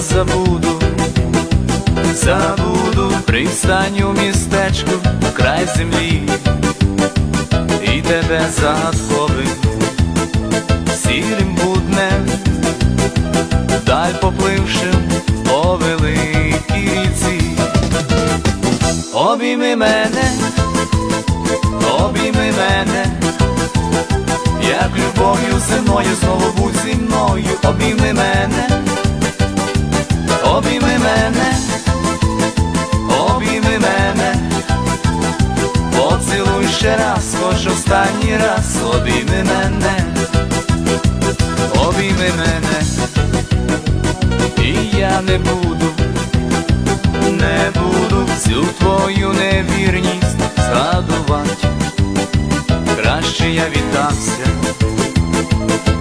забуду, забуду пристань у містечку, край землі, і тебе загадковим, сірим буднем, даль поплившим по великій ріці. Обійми мене, обійми мене, як любов'ю земною знову будь зі мною, обійми мене, останній раз, обійми мене, обійми мене, і я не буду не буду всю твою невірність згадувати. Краще я віддався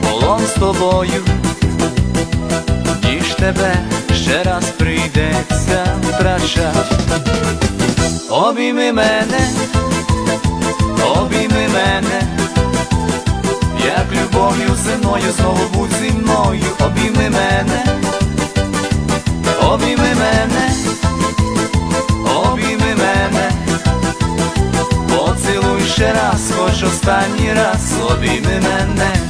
полон з тобою, ніж тебе ще раз прийдеться втрачать. Обійми мене, земною знову будь зі мною, обійми мене, обійми мене обійми мене, поцілуй ще раз, хоч останній раз, обійми мене.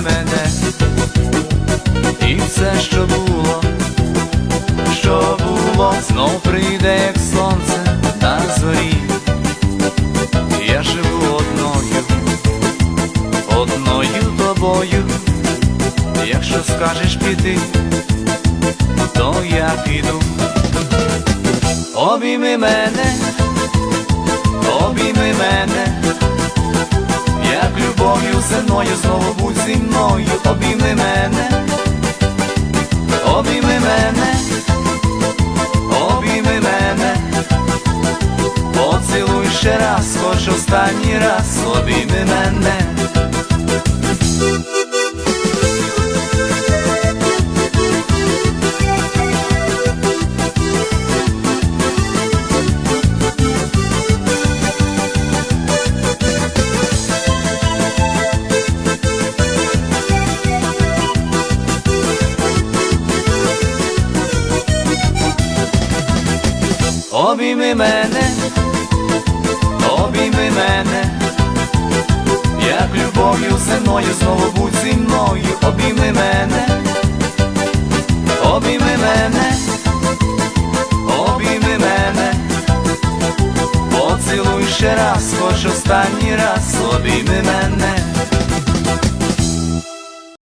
Мене, і все, що було, що було, знов прийде, як сонце на зорі. Я живу одною, одною тобою. Якщо скажеш піти, то я піду. Обійми мене, обійми мене земною знову будь зі мною, обійми мене, обійми мене, обійми мене, поцілуй ще раз, хоч останній раз, обійми мене. Обійми мене, обійми мене, як любов'ю земною знову будь зі мною, обійми мене, обійми мене, обійми мене, поцілуй ще раз, хоч останній раз, обійми мене.